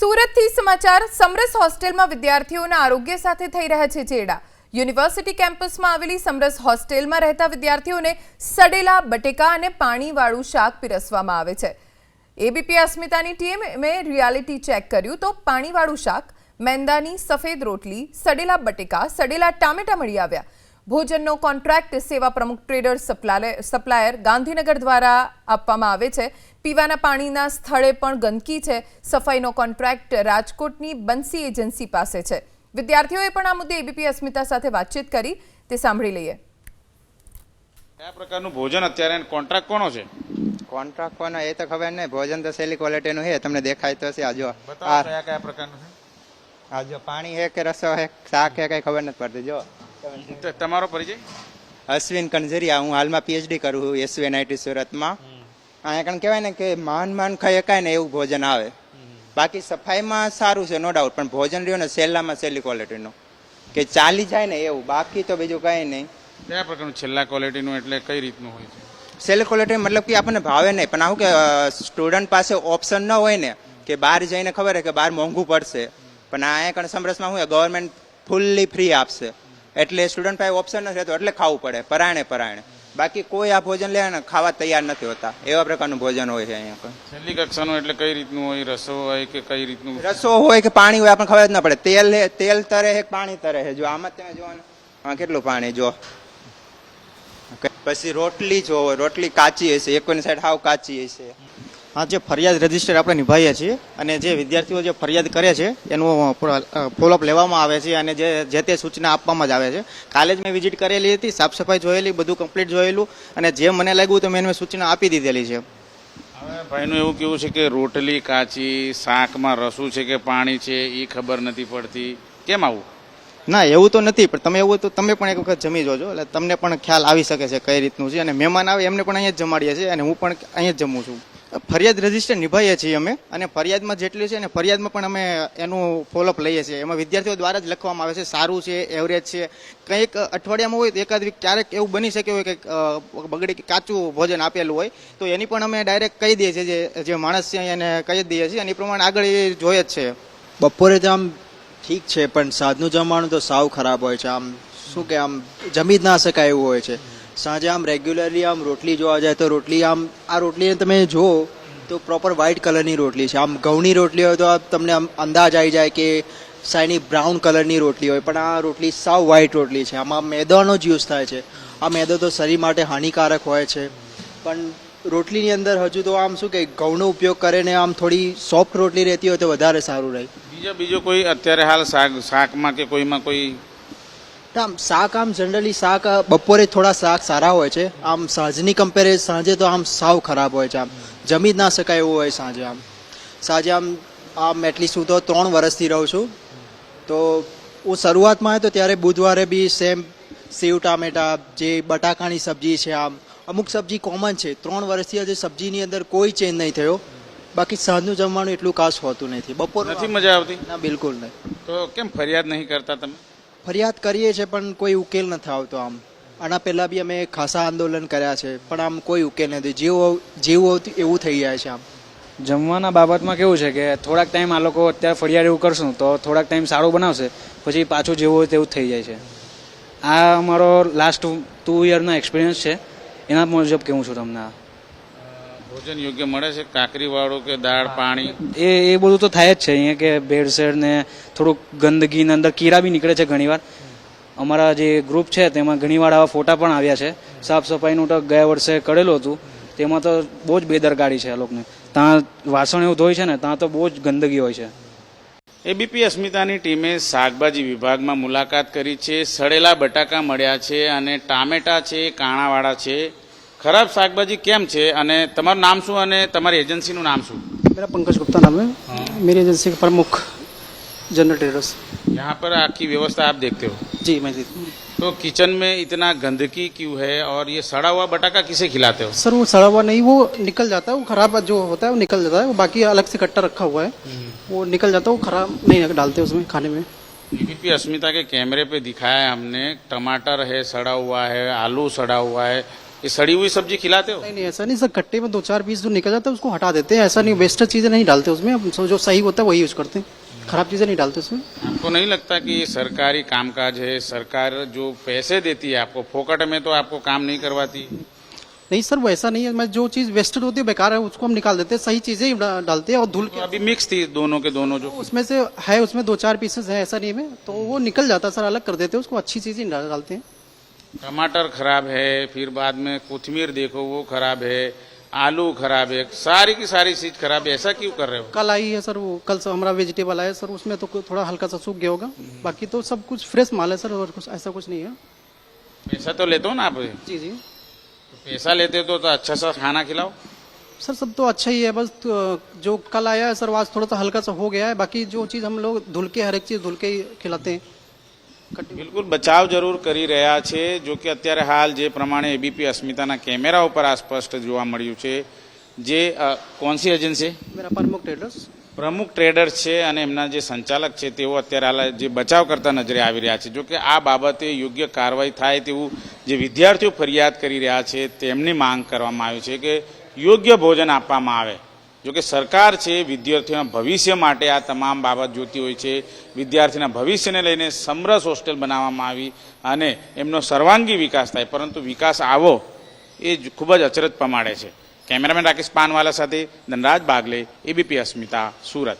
સુરતથી સમાચાર સમરસ હોસ્ટેલમાં વિદ્યાર્થીઓના આરોગ્ય સાથે થઈ રહ્યા છે ચેડા. યુનિવર્સિટી કેમ્પસમાં આવેલી સમરસ હોસ્ટેલમાં રહેતા વિદ્યાર્થીઓને સડેલા બટેકા અને પાણીવાળું શાક પીરસવામાં આવે છે. એબીપી અસ્મિતાની ટીમે રિયાલિટી ચેક કર્યું તો પાણીવાળું શાક, મેંદાની સફેદ રોટલી, સડેલા બટેકા, સડેલા ટામેટા મળી આવ્યા. ભોજનનો કોન્ટ્રાક્ટ સેવા પ્રમુખ ટ્રેડર સપ્લાયર ગાંધીનગર દ્વારા આપવામાં આવે છે. પીવાના પાણીના સ્થળે પણ ગંદકી છે. સફાઈનો કોન્ટ્રાક્ટ રાજકોટની બંસી એજન્સી પાસે છે. વિદ્યાર્થીઓએ પણ આ મુદ્દે એબીપી અસ્મિતા સાથે વાતચીત કરી. તે સાંભળી લઈએ. કયા પ્રકારનું ભોજન અત્યારે કોન્ટ્રાક્ટ કોનો છે? કોન્ટ્રાક્ટ કોનો એ તો ખબર નહીં. ભોજન તો સેલી ક્વોલિટીનું છે. તમને દેખાય તો છે. આ જો બતાવો આ કયા કયા પ્રકારનું છે? આજો પાણી હે કે રસો હે શાક હે કઈ ખબર નથી પડતી. જો. તમારો પરિચય? અશ્વિન કણઝરિયા હું હાલમાં પીએચડી કરું છું એસવીએનઆઈટી સુરતમાં. અહીંયા કણ કહેવાય ને કે માન માન ખાઈ શકાય ને એવું ભોજન આવે. બાકી સફાઈમાં સારું છે નો ડાઉટ પણ ભોજન રહ્યું ને સહેલામાં સેલી ક્વોલિટીનું કે ચાલી જાય ને એવું બાકી તો બીજું કંઈ નહીં. કયા પ્રકારનું છેલ્લા ક્વોલિટીનું એટલે કઈ રીતનું હોય છે? સેલ ક્વોલિટી મતલબ કે આપણને ભાવે નહીં પણ આવું કે સ્ટુડન્ટ પાસે ઓપ્શન ન હોય ને કે બહાર જઈને ખબર હે કે બહાર મોંઘું પડશે. પણ આ અહીંયા કણ સમરસમાં હું ગવર્મેન્ટ ફૂલ્લી ફ્રી આપશે. એટલે સ્ટુડન્ટ પાસે ઓપ્શન નથી રહેતો એટલે ખાવું પડે પરાયણે પરાયણે બાકી કોઈ આ ભોજન લે ને ખાવા તૈયાર નથી હોતા. એવા પ્રકારનું ભોજન હોય છે અહીંયા છેલ્લી કક્ષાનું એટલે કઈ રીતનું હોય? રસો હોય કે કઈ રીતનું? રસો હોય કે પાણી હોય આપણને ખબર જ ના પડે. તેલ તેલ તરે છે પાણી તરે છે જો આમાં જ તમે જોવાનું હા કેટલું પાણી જો. પછી રોટલી જોવો રોટલી કાચી હશે. એક કોઈની સાઈડ હાવ કાચી હશે. આ જે ફરિયાદ રજિસ્ટર આપણે નિભાવીએ છીએ અને જે વિદ્યાર્થીઓ જે ફરિયાદ કરે છે એનું ફોલોઅપ લેવામાં આવે છે અને જે જે તે સૂચના આપવામાં જ આવે છે. કાલે જ મેં વિઝિટ કરેલી હતી સાફ સફાઈ જોયેલી બધું કમ્પ્લીટ જોયેલું અને જે મને લાગ્યું તો મેં એને સૂચના આપી દીધેલી છે. હવે ભાઈનું એવું કેવું છે કે રોટલી કાચી શાકમાં રસું છે કે પાણી છે એ ખબર નથી પડતી. કેમ આવું? ના એવું તો નથી પણ તમે એવું તો તમે પણ એક વખત જમી જોજો એટલે તમને પણ ખ્યાલ આવી શકે છે કઈ રીતનું છે. અને મહેમાન આવે એમને પણ અહીંયા જ જમાડીએ છીએ અને હું પણ અહીંયા જ જમું છું. ફરિયાદ રજિસ્ટર નિભાઈએ છીએ અમે અને ફરિયાદમાં જેટલી છે અને ફરિયાદમાં પણ અમે એનું ફોલોઅપ લઈએ છીએ. એમાં વિદ્યાર્થીઓ દ્વારા જ લખવામાં આવે છે, સારું છે એવરેજ છે. કંઈક અઠવાડિયામાં હોય તો એકાદ વીક ક્યારેક એવું બની શકે હોય કે બગડી કે કાચું ભોજન આપેલું હોય, તો એની પણ અમે ડાયરેક્ટ કહી દઈએ છીએ જે માણસ છે એને કહી દઈએ છીએ અને એ પ્રમાણે આગળ એ જોઈએ જ છે. બપોરે તો આમ ઠીક છે, પણ સાંજનું જમવાનું તો સાવ ખરાબ હોય છે. આમ શું કે આમ જમી જ ના શકાય એવું હોય છે. સાંજે આમ રેગ્યુલરલી આમ રોટલી જોવા જાય તો રોટલી આમ, આ રોટલીને તમે જુઓ તો પ્રોપર વ્હાઇટ કલરની રોટલી છે. આમ ઘઉંની રોટલી હોય તો આ તમને આમ અંદાજ આવી જાય કે સાયની બ્રાઉન કલરની રોટલી હોય, પણ આ રોટલી સાવ વ્હાઇટ રોટલી છે. આમાં મેદાનો જ યુઝ થાય છે. આ મેદો તો શરીર માટે હાનિકારક હોય છે. પણ રોટલીની અંદર હજુ તો આમ શું કે ઘઉંનો ઉપયોગ કરે ને આમ થોડી સોફ્ટ રોટલી રહેતી હોય તો વધારે સારું રહે. બીજો બીજો કોઈ અત્યારે હાલ શાક, શાકમાં કે કોઈમાં કોઈ આમ શાક આમ જનરલી શાક બપોરે થોડા શાક સારા હોય છે. આમ સાંજની કમ્પેરે સાંજે તો આમ સાવ ખરાબ હોય છે આમ. જમી જ ના શકાય એવું હોય સાંજે આમ. સાંજે આમ આમ એટલીસ્ટ હું તો ત્રણ વર્ષથી રહું છું. તો હું શરૂઆતમાં આવ્યો તો ત્યારે બુધવારે બી સેમ સેવ ટામેટા જે બટાકાની સબ્જી છે આમ. અમુક સબ્જી કોમન છે. ત્રણ વર્ષથી હજી સબ્જીની અંદર કોઈ ચેન્જ નહીં થયો. બાકી સાંજનું જમવાનું એટલું ખાસ હોતું નથી. બપોર નથી મજા આવતી? ના બિલકુલ નહીં. તો કેમ ફરિયાદ નહીં કરતા તમે? ફરિયાદ કરીએ છીએ, પણ કોઈ ઉકેલ નથી આવતો આમ. આના પહેલા બી અમે ખાસા આંદોલન કર્યા છે, પણ આમ કોઈ ઉકેલ નથી. જેવું જેવું એવું થઈ જાય છે આમ. જમવાના બાબતમાં કેવું છે કે થોડાક ટાઈમ આ લોકો અત્યારે ફરિયાદ એવું કરશું, તો થોડાક ટાઈમ સારું બનાવશે, પછી પાછું જેવું હોય તેવું થઈ જાય છે. આ અમારો લાસ્ટ ટુ યરનો એક્સપિરિયન્સ છે. એના મુજબ કેવું છું તમને. ભોજન યોગ્ય મળે છે? કાકરી વાળું કે દાળ પાણી? એ એ બધું તો થાય જ છે. અહીંયા કે ભેળસેળ ને થોડુંક ગંદકી ને અંદર કીડા બી નીકળે છે ઘણીવાર. અમારા જે ગ્રુપ છે તેમાં ઘણીવાર આવા ફોટા પણ આવ્યા છે. સાફ સફાઈનું તો ગયા વર્ષે કરેલું હતું. તેમાં તો બહુ જ બેદરકારી છે આ લોકોને. ત્યાં વાસણ એવું ધોય છે ને ત્યાં તો બહુ જ ગંદકી હોય છે. એબીપી અસ્મિતાની ટીમે શાકભાજી વિભાગમાં મુલાકાત કરી છે. સડેલા બટાકા મળ્યા છે અને ટામેટા છે કાણાવાળા છે. ખરાબ શાકભાજી કેમ છે અને તમારું નામ શું અને તમારી એજન્સીનું નામ શું मेरा पंकज गुप्ता नाम है मेरी एजेंसी के प्रमुख जनरल ट्रेडर्स यहाँ पर आपकी व्यवस्था आप देखते हो जी मैं जी तो किचन में इतना गंदगी क्यों है और ये सड़ा हुआ बटाका किसे खिलाते हो सर वो सड़ा हुआ नहीं वो निकल जाता है वो खराब जो होता है वो निकल जाता है वो बाकी अलग से कट्टा रखा हुआ है वो निकल जाता है वो खराब नहीं डालते उसमें खाने में एबीपी अस्मिता के कैमरे पे दिखाया है हमने टमाटर है सड़ा हुआ है आलू सड़ा हुआ है ये सड़ी हुई सब्ज़ी खिलाते हो? नहीं नहीं ऐसा नहीं सर कट्टे में दो चार पीस जो निकल जाता है उसको हटा देते हैं ऐसा नहीं वेस्ट चीज़ें नहीं डालते उसमें जो सही होता है वही यूज़ करते हैं खराब चीज़ें नहीं डालते उसमें। आपको नहीं लगता कि ये सरकारी कामकाज है सरकार जो पैसे देती है आपको फोकट में तो आपको काम नहीं करवाती? नहीं सर वो ऐसा नहीं है मैं जो चीज़ वेस्टेड होती है बेकार है उसको हम निकाल देते हैं सही चीज़ें ही डालते हैं और धुल तो के अभी मिक्स थी दोनों के दोनों जो उसमें से है उसमें दो चार पीसेस है ऐसा नहीं है तो वो निकल जाता है सर अलग कर देते हैं उसको अच्छी चीज़ें डालते हैं। टमाटर खराब है फिर बाद में कोथमीर देखो वो खराब है आलू खराब है सारी की सारी चीज़ खराब है ऐसा क्यों कर रहे हो? कल आई है सर वो कल से हमारा वेजिटेबल आया सर उसमें तो थोड़ा हल्का सा सूख गया होगा हम्म। बाकी तो सब कुछ फ्रेश माल है सर और कुछ ऐसा कुछ नहीं है। पैसा तो लेते हो ना आप? जी जी। तो पैसा लेते तो, तो अच्छा सा खाना खिलाओ। सर सब तो अच्छा ही है बस तो जो कल आया है सर आज थोड़ा सा हल्का सा हो गया है बाकी जो चीज़ हम लोग धुल के हर एक चीज़ धुल के ही खिलाते हैं। બિલકુલ બચાવ જરૂર કરી રહ્યા છે. જો કે અત્યારે હાલ જે પ્રમાણે એબીપી અસ્મિતાના કેમેરા ઉપર આ સ્પષ્ટ જોવા મળ્યું છે. જે કોનસી agency? Pramukh traders. Pramukh traders છે અને એમના જે સંચાલક છે તેઓ અત્યારે હાલ જે બચાવ કરતા નજરે આવી રહ્યા છે. જો કે આ બાબતે યોગ્ય કાર્યવાહી થાય તેવું જે વિદ્યાર્થીઓ ફરિયાદ કરી રહ્યા છે તેમની માંગ કરવામાં આવી છે કે યોગ્ય ભોજન આપવામાં આવે. જો કે સરકાર છે, વિદ્યાર્થીઓના ભવિષ્ય માટે આ તમામ બાબત જોતી હોય છે. વિદ્યાર્થીના ભવિષ્યને લઈને સમરસ હોસ્ટેલ બનાવવામાં આવી અને એમનો સર્વાંગી વિકાસ થાય. પરંતુ વિકાસ આવો એ ખૂબ જ અચરજ પમાડે છે. કેમેરામેન રાકેશ પાનવાલા સાથે ધનરાજ બાગલે, એબીપી અસ્મિતા, સુરત.